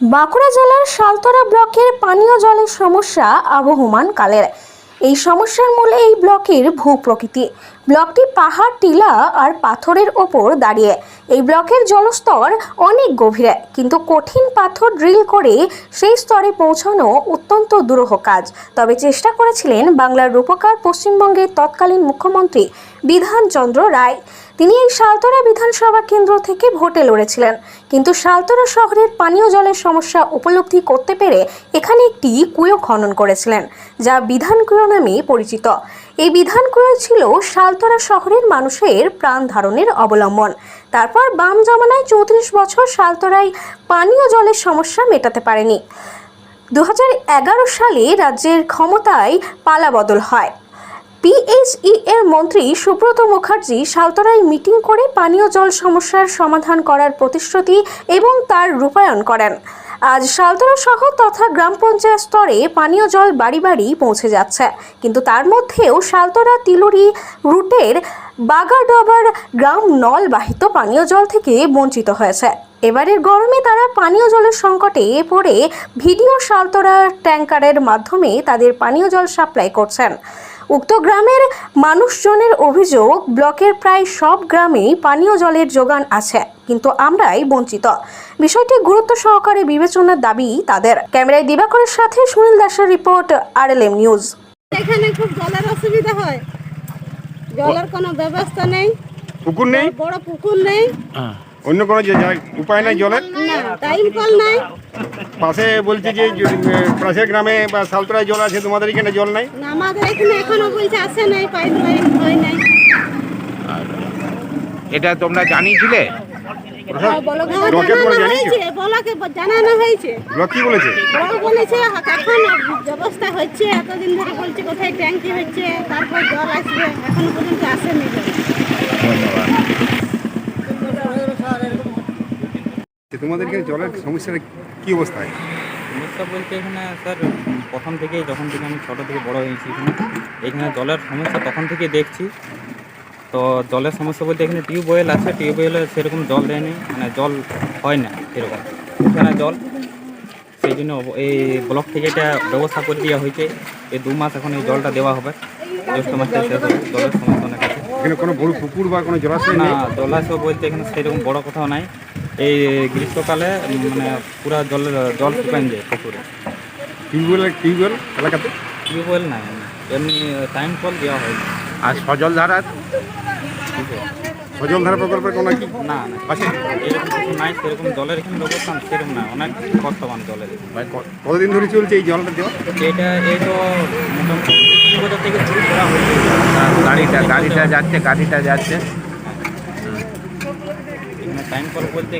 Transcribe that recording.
বাঁকুড়া জেলার সালতরা ব্লকের পানীয় জলের সমস্যা আবহমান কালের। এই সমস্যার মূলে এই ব্লকের ভূ প্রকৃতি ব্লকটি পাহাড়, টিলা আর পাথরের ওপর দাঁড়িয়ে। এই ব্লকের জলস্তর অনেক গভীরে, কিন্তু কঠিন পাথর ড্রিল করে সেই স্তরে পৌঁছানো অত্যন্ত দুরূহ কাজ। তবে চেষ্টা করেছিলেন বাংলার রূপকার পশ্চিমবঙ্গের তৎকালীন মুখ্যমন্ত্রী বিধানচন্দ্র রায়। তিনি এই সালতরা বিধানসভা কেন্দ্র থেকে ভোটে লড়েছিলেন। কিন্তু সালতরা শহরের পানীয় জলের সমস্যা উপলব্ধি করতে পেরে এখানে একটি কুয়ো খনন করেছিলেন, যা বিধান কুয়ো নামে পরিচিত। এই বিধান কুয়ো ছিল সালতরা শহরের মানুষের প্রাণ ধারণের অবলম্বন। তারপর বাম জমানায় চৌত্রিশ বছর সালতরাই পানীয় জলের সমস্যা মেটাতে পারেনি। দু হাজার এগারো সালে রাজ্যের ক্ষমতায় পালাবদল হয়। পিএইচই এর মন্ত্রী সুব্রত মুখার্জি সালতরায় মিটিং করে পানীয় জল সমস্যার সমাধান করার প্রতিশ্রুতি এবং তার রূপায়ণ করেন। আজ সালতরা শহর তথা গ্রাম পঞ্চায়েত স্তরে পানীয় জল বাড়ি বাড়ি পৌঁছে যাচ্ছে। কিন্তু তার মধ্যেও সালতরা তিলুরি রুটের বাগাডবার গ্রাম নলবাহিত পানীয় জল থেকে বঞ্চিত হয়েছে। এবারের গরমে তারা পানীয় জলের সংকটে পড়ে ভিডিও সালতরা ট্যাঙ্কারের মাধ্যমে তাদের পানীয় জল সাপ্লাই করছেন। উক্ত গ্রামের মানুষজনের অভিযোগ, ব্লকের প্রায় সব গ্রামেই পানীয় জলের যোগান আছে। কিন্তু আমরাই বঞ্চিত। বিষয়টি গুরুত্ব সহকারে বিবেচনার দাবি তাদের। ক্যামেরায় দিবাকরের সাথে সুনীল দাসের রিপোর্ট আরএলএম নিউজ। এখানে খুব জলের অসুবিধা হয়। জলের কোনো ব্যবস্থা নেই। পুকুর নেই? বড় পুকুর নেই। অন্য কোনো উপায় নাই জলের? না টাইম কল নাই। পাশে বলছে যে পাশের গ্রামে বা সালতরায় জল আছে তোমাদের এখানে জল নাই? না, আমাদের এখানে এখনও বলছে আসে নাই পাইপ লাইন হয় নাই। এটা তোমরা জানিয়েছিলে? হ্যাঁ, জানানো হয়েছে বলাকে জানানো হয়েছে। ব্লক কি বলেছে? বলেছে এখন ব্যবস্থা হচ্ছে এতদিন ধরে বলছে কোথায় ট্যাঙ্কি হচ্ছে তারপর জল আসবে এখনও পর্যন্ত আসেনি। তোমাদের এখানে জলের সমস্যাটা কি অবস্থায়? সমস্যা বলতে এখানে স্যার প্রথম থেকে যখন থেকে আমি ছোটো থেকে বড় হয়েছি এখানে এখানে জলের সমস্যা তখন থেকে দেখছি। তো জলের সমস্যা বলতে এখানে টিউবওয়েল আছে টিউবওয়েলে সেরকম জল দেয়নি মানে জল হয় না সেরকম। না জল সেই জন্য এই ব্লক থেকে এটা ব্যবস্থা করে দেওয়া হয়েছে। এই দু মাস এখন এই জলটা দেওয়া হবে। জ্যৈষ্ঠ মাসে শেষ হবে জলের সমস্যা অনেক আছে। এখানে কোনো বড় পুকুর বা কোনো জলাশয় না জলাশয় বলতে এখানে সেরকম বড় কোথাও নাই। এই গ্রীষ্মকালে মানে পুরা জলের জল শুকান যায় পুকুরে। টিউবওয়েল টিউবওয়েল এলাকাতে? টিউবওয়েল নাই এমনি টাইম কল দেওয়া হয় আর সজল ধারা সজলধারা প্রকল্পের কোনো কি? না না। এরকম কিছু নাই সেরকম জলের এখানে ব্যবস্থা সেরকম না অনেক বর্তমান জলের কতদিন ধরে চলছে এই জলটা দেওয়া? এটা এই তো মোটামুটি তিন বছর থেকে শুরু করা হয়েছে গাড়িটা গাড়িটা যাচ্ছে গাড়িটা যাচ্ছে। এখানে টাইম কল বলতে